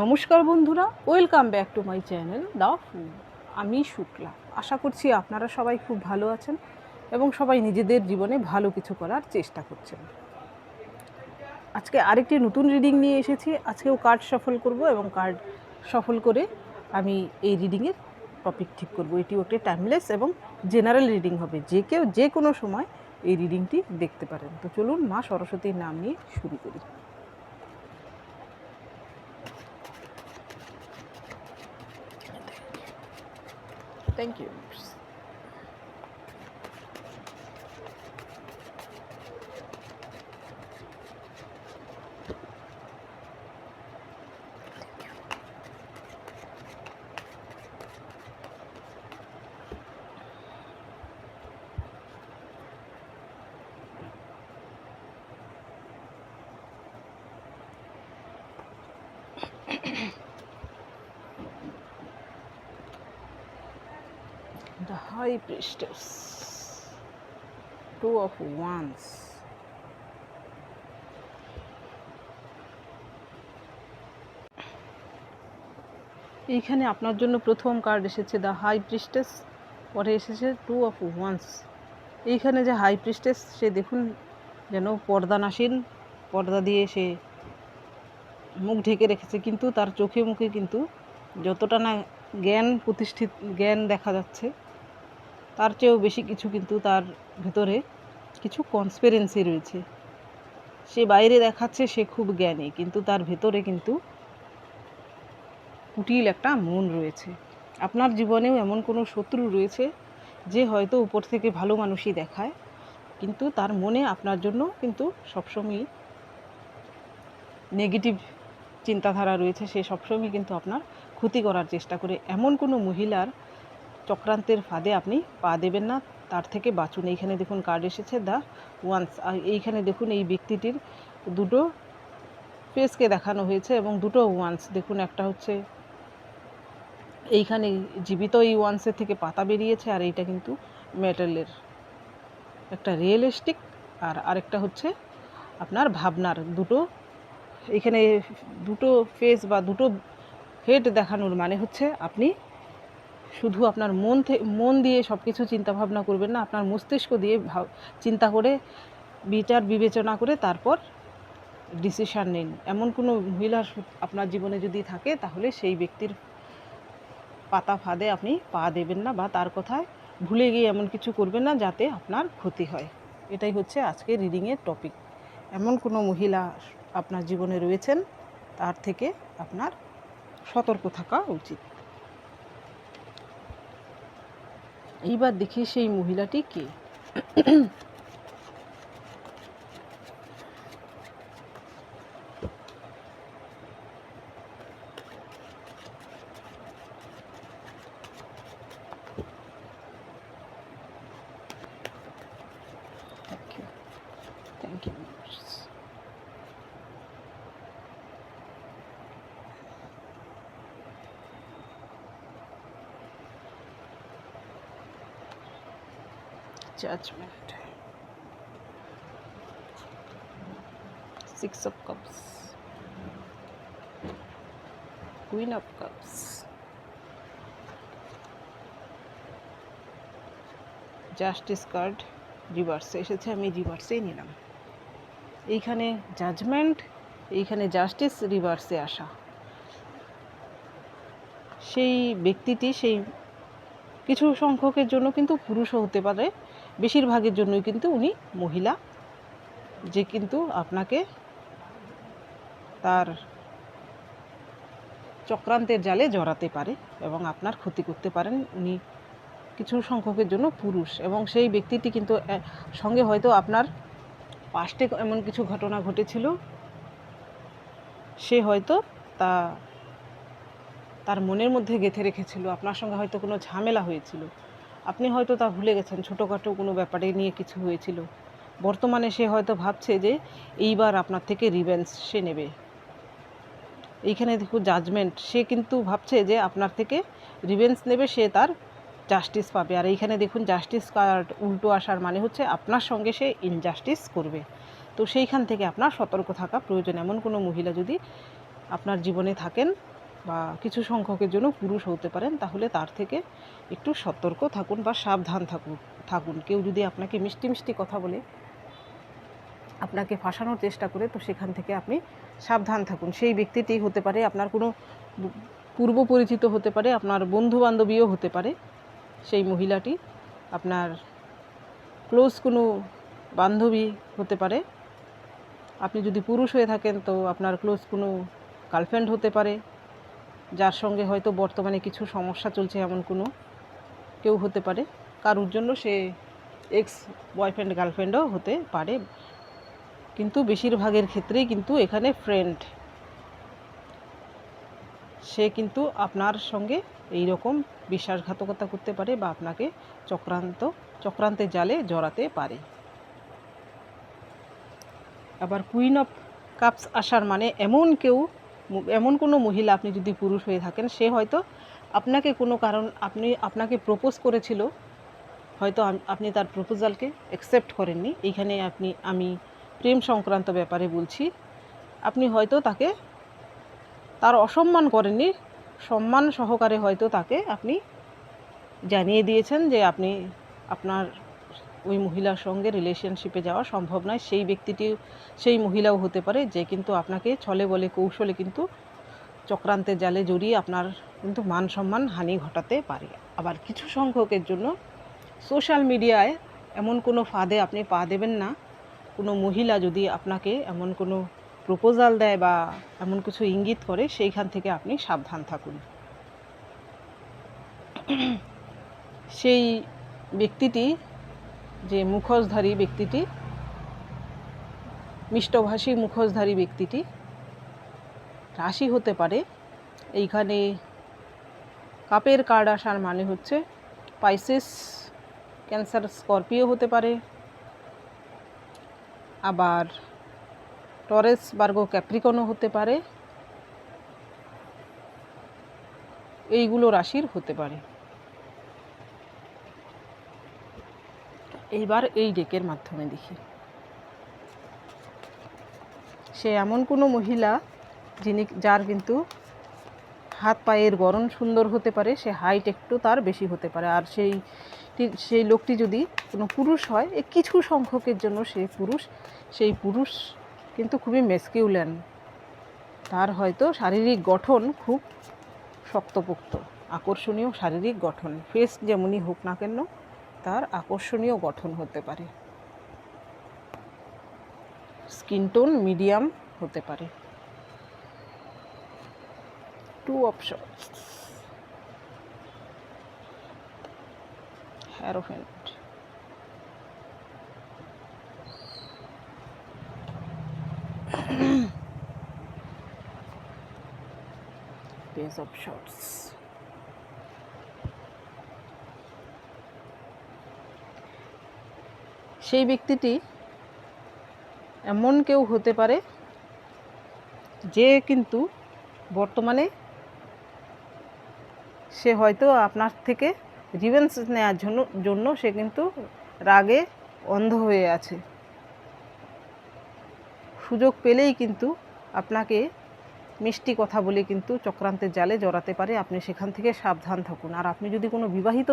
নমস্কার বন্ধুরা welcome back to my channel the food আমি শুক্লা। আশা করছি আপনারা সবাই খুব ভালো আছেন এবং সবাই নিজেদের জীবনে ভালো কিছু করার চেষ্টা করছেন। আজকে আরেকটি নতুন রিডিং নিয়ে এসেছি। আজকেও কার্ড সফল করব এবং কার্ড সফল করে আমি এই রিডিংয়ের টপিক ঠিক করব। এটিও একটি টাইমলেস এবং জেনারেল রিডিং হবে। যে কেউ যে কোনো সময় এই রিডিংটি দেখতে পারেন। তো চলুন মা সরস্বতীর নাম নিয়ে শুরু করি। Thank you. High Priestess. Two of Wands. এইখানে আপনার জন্য প্রথম কার্ড এসেছে দ্য হাই প্রিস্টেস পরে এসেছে টু অফ ওয়ান্স এইখানে যে হাই প্রিস্টেস সে দেখুন যেন পর্দানাসীন, পর্দা দিয়ে সে মুখ ঢেকে রেখেছে, কিন্তু তার চোখে মুখে কিন্তু যতটা না জ্ঞান প্রতিষ্ঠিত, জ্ঞান দেখা যাচ্ছে তার চেয়েও বেশি কিছু কিন্তু তার ভেতরে কিছু কনসপিরেন্সি রয়েছে। সে বাইরে দেখাচ্ছে, সে খুব জ্ঞানী, কিন্তু তার ভেতরে কিন্তু কুটিল একটা মন রয়েছে। আপনার জীবনেও এমন কোনো শত্রু রয়েছে যে হয়তো উপর থেকে ভালো মানুষই দেখায়, কিন্তু তার মনে আপনার জন্য কিন্তু সবসময়ই নেগেটিভ চিন্তাধারা রয়েছে। সে সবসময় কিন্তু আপনার ক্ষতি করার চেষ্টা করে। এমন কোনো মহিলার চক্রান্তের ফাঁদে আপনি পা দেবেন না। তার থেকে বাঁচুন। এইখানে দেখুন কার্ড এসেছে দ্য ওয়ান্স আর এইখানে দেখুন এই ব্যক্তিটির দুটো ফেসকে দেখানো হয়েছে এবং দুটো ওয়ান্স দেখুন একটা হচ্ছে এইখানে জীবিত এই ওয়ান্সের থেকে পাতা বেরিয়েছে আর এইটা কিন্তু মেটালের একটা রিয়েলিস্টিক আর আরেকটা হচ্ছে আপনার ভাবনার। দুটো এখানে দুটো ফেস বা দুটো হেড দেখানোর মানে হচ্ছে আপনি শুধু আপনার মন মন দিয়ে সব কিছু চিন্তাভাবনা করবেন না, আপনার মস্তিষ্ক দিয়ে চিন্তা করে, বিচার, বিবেচনা করে তারপর ডিসিশান নিন। এমন কোনো মহিলা আপনার জীবনে যদি থাকে, তাহলে সেই ব্যক্তির পাতা ফাঁদে আপনি পা দেবেন না বা তার কথায় ভুলে গিয়ে এমন কিছু করবেন না যাতে আপনার ক্ষতি হয়। এটাই হচ্ছে আজকের রিডিংয়ের টপিক এমন কোনো মহিলা আপনার জীবনে রয়েছেন, তার থেকে আপনার সতর্ক থাকা উচিত। এইবার দেখি সেই মহিলাটি কে। Judgment. Six of Cups. Queen of Cups. Justice card রিভার্সে এসেছে, আমি রিভার্সেই নিলাম এইখানে জাজমেন্ট এইখানে জাস্টিস রিভার্সে আসা সেই ব্যক্তিটি, সেই কিছু সংখ্যকের জন্য কিন্তু পুরুষও হতে পারে বেশিরভাগের জন্যই কিন্তু উনি মহিলা, যে কিন্তু আপনাকে তার চক্রান্তের জালে জড়াতে পারে এবং আপনার ক্ষতি করতে পারেন। উনি কিছু সংখ্যকের জন্য পুরুষ এবং সেই ব্যক্তিটি কিন্তু সঙ্গে হয়তো আপনার পাস্টে এমন কিছু ঘটনা ঘটেছিল। সে হয়তো তা, তার মনের মধ্যে গেঁথে রেখেছিল। আপনার সঙ্গে হয়তো কোনো ঝামেলা হয়েছিল। আপনি হয়তো তা ভুলে গেছেন, ছোটোখাটো কোনো ব্যাপারে নিয়ে কিছু হয়েছিল। বর্তমানে সে হয়তো ভাবছে যে এইবার আপনার থেকে রিভেন্স সে নেবে। এইখানে দেখুন জাজমেন্ট সে কিন্তু ভাবছে যে আপনার থেকে রিভেন্স নেবে, সে তার জাস্টিস পাবে। আর এইখানে দেখুন জাস্টিস কার্ড উল্টো আসার মানে হচ্ছে আপনার সঙ্গে সে ইনজাস্টিস করবে। তো সেইখান থেকে আপনার সতর্ক থাকা প্রয়োজন। এমন কোনো মহিলা যদি আপনার জীবনে থাকেন বা কিছু সংখ্যকের জন্য পুরুষ হতে পারেন, তাহলে তার থেকে একটু সতর্ক থাকুন বা সাবধান থাকুন থাকুন। কেউ যদি আপনাকে মিষ্টি মিষ্টি কথা বলে, আপনাকে ফাঁসানোর চেষ্টা করে, তো সেখান থেকে আপনি সাবধান থাকুন। সেই ব্যক্তিটি হতে পারে, আপনার কোনো পূর্ব পরিচিত হতে পারে, আপনার বন্ধু বান্ধবীও হতে পারে। সেই মহিলাটি আপনার ক্লোজ কোনো বান্ধবী হতে পারে। আপনি যদি পুরুষ হয়ে থাকেন, তো আপনার ক্লোজ কোনো গার্লফ্রেন্ড হতে পারে। যার সঙ্গে হয়তো বর্তমানে কিছু সমস্যা চলছে এমন কোনো কেউ হতে পারে। কারুর জন্য সে এক্স বয়ফ্রেন্ড গার্লফ্রেন্ডও হতে পারে। কিন্তু বেশিরভাগের ক্ষেত্রেই কিন্তু এখানে ফ্রেন্ড সে কিন্তু আপনার সঙ্গে এই রকম বিশ্বাসঘাতকতা করতে পারে বা আপনাকে চক্রান্ত চক্রান্তের জালে জড়াতে পারে। আবার কুইন অফ কাপস আসার মানে এমন কেউ এমন কোনো মহিলা আপনি যদি পুরুষ হয়ে থাকেন, সে হয়তো আপনাকে কোনো কারণ, আপনি, আপনাকে প্রপোজ করেছিল, হয়তো আপনি তার প্রপোজালকে অ্যাকসেপ্ট করেননি। এইখানে আপনি, আমি প্রেম সংক্রান্ত ব্যাপারে বলছি। আপনি হয়তো তাকে, তার অসম্মান করেননি, সম্মান সহকারে হয়তো তাকে আপনি জানিয়ে দিয়েছেন যে আপনি আপনার ওই মহিলার সঙ্গে রিলেশনশিপে যাওয়া সম্ভব নয়। সেই ব্যক্তিটি, সেই মহিলাও হতে পারে যে কিন্তু আপনাকে ছলে বলে, কৌশলে কিন্তু চক্রান্তের জালে জড়িয়ে আপনার কিন্তু মান সম্মান হানি ঘটাতে পারে। আবার কিছু সংখ্যকের জন্য সোশ্যাল মিডিয়ায় এমন কোনো ফাঁদে আপনি পা দেবেন না। কোনো মহিলা যদি আপনাকে এমন কোনো প্রপোজাল দেয় বা এমন কিছু ইঙ্গিত করে, সেইখান থেকে আপনি সাবধান থাকুন। সেই ব্যক্তিটি যে মুখোশধারী ব্যক্তিটি, মিষ্টভাষী মুখোশধারী ব্যক্তিটি রাশি হতে পারে। এইখানে কাপের কার্ড আসার মানে হচ্ছে পাইসিস, ক্যান্সার স্করপিও হতে পারে। আবার টরেস বার্গো ক্যাপ্রিকনও হতে পারে। এইগুলো রাশির হতে পারে। এইবার এই ডেকের মাধ্যমে দেখি। সে এমন কোনো মহিলা যিনি, যার কিন্তু হাত পায়ের গরম সুন্দর হতে পারে, সে হাইট একটু তার বেশি হতে পারে। আর সেই সেই লোকটি যদি কোনো পুরুষ হয়, এ কিছু সংখ্যকের জন্য সে পুরুষ, সেই পুরুষ কিন্তু খুবই মেসকিউলেন তার হয়তো শারীরিক গঠন খুব শক্তপোক্ত, আকর্ষণীয় শারীরিক গঠন। ফেস যেমনই হোক না কেন তার আকর্ষণীয় গঠন হতে পারে। স্কিন টোন মিডিয়াম হতে পারে। Two option Hierophant page of swords সেই ব্যক্তিটি এমন কেউ হতে পারে যে কিন্তু বর্তমানে সে হয়তো আপনার থেকে রিভেন্স নেওয়ার জন্য জন্য সে কিন্তু রাগে অন্ধ হয়ে আছে। সুযোগ পেলেই কিন্তু আপনাকে মিষ্টি কথা বলে কিন্তু চক্রান্তের জালে জড়াতে পারে। আপনি সেখান থেকে সাবধান থাকুন। আর আপনি যদি কোনো বিবাহিত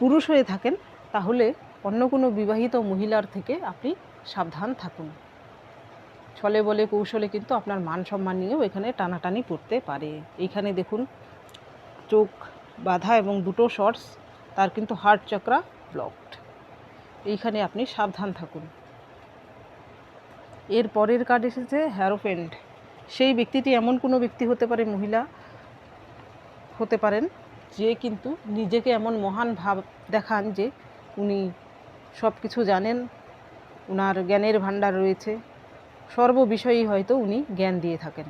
পুরুষ হয়ে থাকেন, তাহলে অন্য কোনো বিবাহিত মহিলার থেকে আপনি সাবধান থাকুন। ছলে বলে কৌশলে কিন্তু আপনার মান সম্মান নিয়েও এখানে টানাটানি পড়তে পারে। এইখানে দেখুন, চোখ বাঁধা এবং দুটো শর্টস তার কিন্তু হার্ট চক্রা ব্লকড এইখানে আপনি সাবধান থাকুন। এর পরের কার্ড এসেছে হ্যারোফেন্ড সেই ব্যক্তিটি এমন কোনো ব্যক্তি হতে পারে, মহিলা হতে পারেন, যে কিন্তু নিজেকে এমন মহান ভাব দেখান যে উনি সব কিছু জানেন ওনার জ্ঞানের ভাণ্ডার রয়েছে। সর্ব বিষয়েই হয়তো উনি জ্ঞান দিয়ে থাকেন।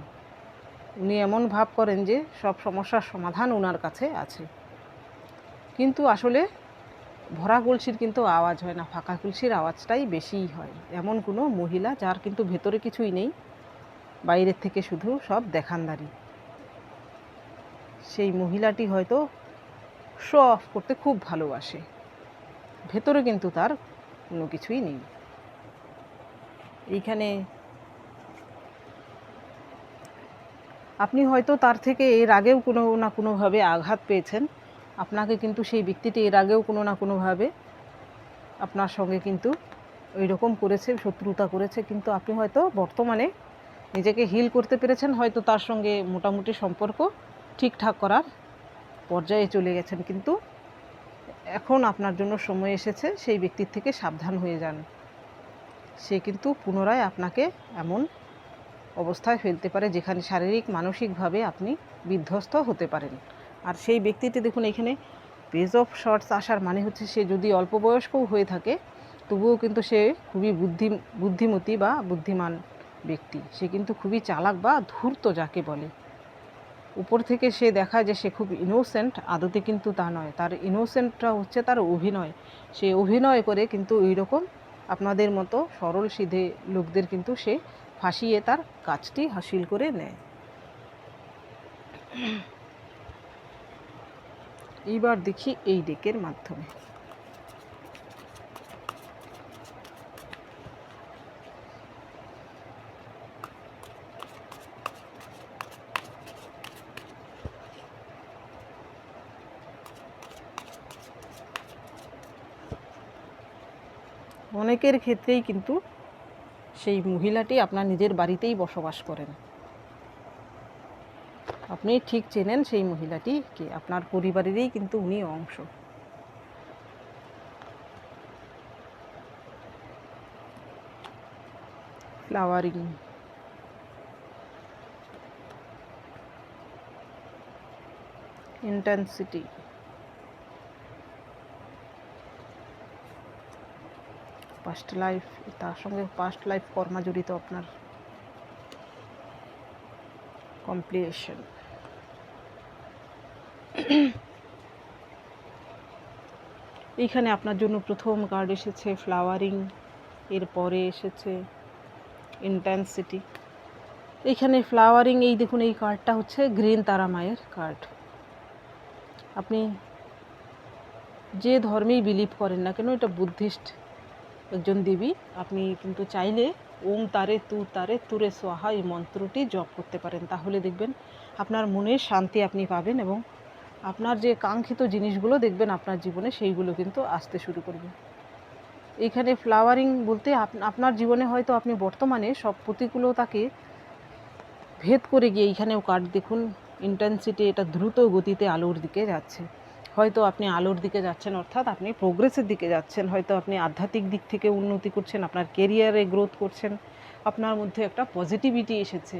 উনি এমন ভাব করেন যে সব সমস্যার সমাধান ওনার কাছে আছে। কিন্তু আসলে ভরা কলসির কিন্তু আওয়াজ হয় না, ফাঁকা কলসির আওয়াজটাই বেশিই হয়। এমন কোনো মহিলা যার কিন্তু ভেতরে কিছুই নেই, বাইরের থেকে শুধু সব দেখানদারি। সেই মহিলাটি হয়তো শো অফ করতে খুব ভালোবাসে। ভেতরে কিন্তু তার কোনো কিছুই নেই। এইখানে আপনি হয়তো তার থেকে এর আগেও কোনো না কোনোভাবে আঘাত পেয়েছেন। আপনাকে কিন্তু সেই ব্যক্তিটি এর আগেও কোনো না কোনোভাবে আপনার সঙ্গে কিন্তু ওই রকম করেছে, শত্রুতা করেছে। কিন্তু আপনি হয়তো বর্তমানে নিজেকে হিল করতে পেরেছেন, হয়তো তার সঙ্গে মোটামুটি সম্পর্ক ঠিকঠাক করার পর্যায়ে চলে গেছেন। কিন্তু এখন আপনার জন্য সময় এসেছে, সেই ব্যক্তির থেকে সাবধান হয়ে যান। সে কিন্তু পুনরায় আপনাকে এমন অবস্থায় ফেলতে পারে যেখানে শারীরিক, মানসিকভাবে আপনি বিধ্বস্ত হতে পারেন। আর সেই ব্যক্তিটি দেখুন এখানে পেজ অফ শর্টস আসার মানে হচ্ছে সে যদি অল্প বয়স্কও হয়ে থাকে, তবুও কিন্তু সে খুবই বুদ্ধি, বুদ্ধিমতী বা বুদ্ধিমান ব্যক্তি। সে কিন্তু খুবই চালাক বা ধূর্ত যাকে বলে। উপর থেকে সে দেখায় যে সে খুব ইনোসেন্ট আদতে কিন্তু তা নয়। তার ইনোসেন্টটা হচ্ছে তার অভিনয়। সে অভিনয় করে কিন্তু ওই রকম আপনাদের মতো সরল সিধে লোকদের কিন্তু সে ফাঁসিয়ে তার কাজটি হাসিল করে নেয়। এইবার দেখি এই ডেকের মাধ্যমে। অনেকের ক্ষেত্রেই কিন্তু সেই মহিলাটি আপনার নিজের বাড়িতেই বসবাস করেন। আপনি ঠিক চেনেন সেই মহিলাটি কে? আপনার পরিবারেরই কিন্তু উনি অংশ। ফ্লাওয়ারিং ইন্টেন্সিটি পাস্ট লাইফ তার সঙ্গে পাস্ট লাইফ কর্মা জড়িত আপনার কমপ্লিয়েশন এইখানে আপনার জন্য প্রথম কার্ড এসেছে ফ্লাওয়ারিং এরপরে এসেছে ইন্টেন্সিটি এইখানে ফ্লাওয়ারিং এই দেখুন, এই কার্ডটা হচ্ছে গ্রিন তারা মায়ের কার্ড আপনি যে ধর্মেই বিলিভ করেন না কেন, এটা বুদ্ধিস্ট একজন দেবী, আপনি কিন্তু চাইলে ওম তারে তু তারে তুরে সোহা এই মন্ত্রটি জপ করতে পারেন। তাহলে দেখবেন আপনার মনের শান্তি আপনি পাবেন এবং আপনার যে কাঙ্ক্ষিত জিনিসগুলো দেখবেন আপনার জীবনে সেইগুলো কিন্তু আসতে শুরু করবে। এখানে ফ্লাওয়ারিং বলতে আপ- আপনার জীবনে হয়তো আপনি বর্তমানে সব প্রতিকূলতাকে ভেদ করে গিয়ে এইখানেও কার্ড দেখুন, ইন্টেন্সিটি এটা দ্রুত গতিতে আলোর দিকে যাচ্ছে। হয়তো আপনি আলোর দিকে যাচ্ছেন, অর্থাৎ আপনি প্রোগ্রেসের দিকে যাচ্ছেন, হয়তো আপনি আধ্যাত্মিক দিক থেকে উন্নতি করছেন, আপনার কেরিয়ারে গ্রোথ করছেন, আপনার মধ্যে একটা পজিটিভিটি এসেছে।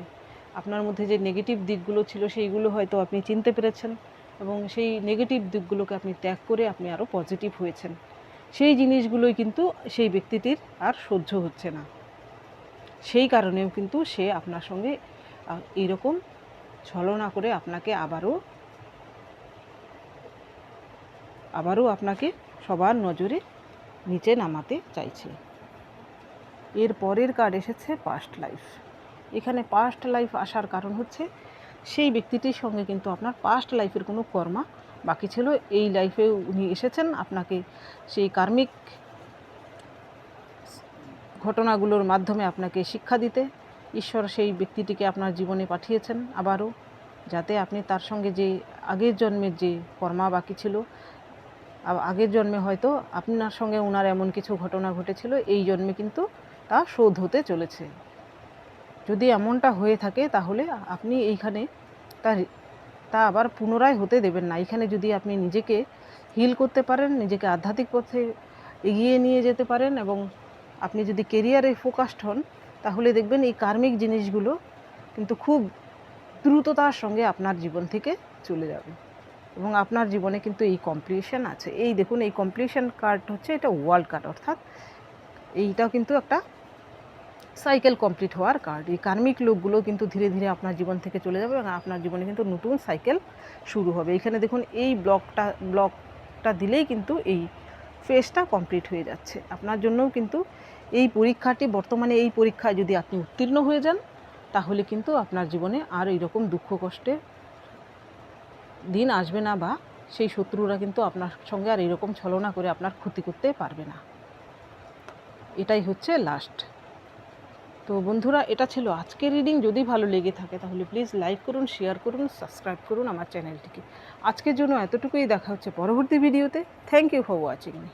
আপনার মধ্যে যে নেগেটিভ দিকগুলো ছিল, সেইগুলো হয়তো আপনি চিনতে পেরেছেন এবং সেই নেগেটিভ দিকগুলোকে আপনি ত্যাগ করে আপনি আরও পজিটিভ হয়েছেন। সেই জিনিসগুলোই কিন্তু সেই ব্যক্তিটির আর সহ্য হচ্ছে না। সেই কারণেও কিন্তু সে আপনার সঙ্গে এইরকম ছলনা করে আপনাকে আবারও আবারও আপনাকে সবার নজরে নিচে নামাতে চাইছে। এর পরের কার্ড এসেছে পাস্ট লাইফ এখানে পাস্ট লাইফ আসার কারণ হচ্ছে, সেই ব্যক্তিটির সঙ্গে কিন্তু আপনার পাস্ট লাইফের কোনো কর্মা বাকি ছিল। এই লাইফে উনি এসেছেন। আপনাকে সেই কার্মিক ঘটনাগুলোর মাধ্যমে আপনাকে শিক্ষা দিতে। ঈশ্বর সেই ব্যক্তিটিকে আপনার জীবনে পাঠিয়েছেন আবারও, যাতে আপনি তার সঙ্গে যে আগের জন্মের যে কর্মা বাকি ছিল আগের জন্মে হয়তো আপনার সঙ্গে ওনার এমন কিছু ঘটনা ঘটেছিল, এই জন্মে কিন্তু তা শোধ হতে চলেছে। যদি এমনটা হয়ে থাকে তাহলে আপনি এইখানে তা তা আবার পুনরায় হতে দেবেন না। এখানে যদি আপনি নিজেকে হিল করতে পারেন, নিজেকে আধ্যাত্মিক পথে এগিয়ে নিয়ে যেতে পারেন এবং আপনি যদি কেরিয়ারে ফোকাসড হন, তাহলে দেখবেন এই কার্মিক জিনিসগুলো কিন্তু খুব দ্রুততার সঙ্গে আপনার জীবন থেকে চলে যাবে। এবং আপনার জীবনে কিন্তু এই কমপ্লিশন আছে। এই দেখুন, এই কমপ্লিশন কার্ড হচ্ছে এটা ওয়ার্ল্ড কার্ড অর্থাৎ এইটাও কিন্তু একটা সাইকেল কমপ্লিট হওয়ার কার্ড এই কার্মিক লোকগুলো কিন্তু ধীরে ধীরে আপনার জীবন থেকে চলে যাবে এবং আপনার জীবনে কিন্তু নতুন সাইকেল শুরু হবে। এখানে দেখুন, এই ব্লকটা ব্লকটা দিলেই কিন্তু এই ফেজটা কমপ্লিট হয়ে যাচ্ছে। আপনার জন্যও কিন্তু এই পরীক্ষাটি, বর্তমানে এই পরীক্ষায় যদি আপনি উত্তীর্ণ হয়ে যান, তাহলে কিন্তু আপনার জীবনে আর এইরকম দুঃখ কষ্টে দিন আসবে না বা সেই শত্রুরা কিন্তু আপনার সঙ্গে আর এরকম ছলনা করে আপনার ক্ষতি করতে পারবে না। এটাই হচ্ছে লাস্ট তো বন্ধুরা, এটা ছিল আজকের রিডিং যদি ভালো লেগে থাকে তাহলে প্লিজ লাইক করুন শেয়ার করুন সাবস্ক্রাইব করুন আমার চ্যানেলটিকে আজকের জন্য এতটুকুই। দেখা হচ্ছে পরবর্তী ভিডিওতে thank you for watching me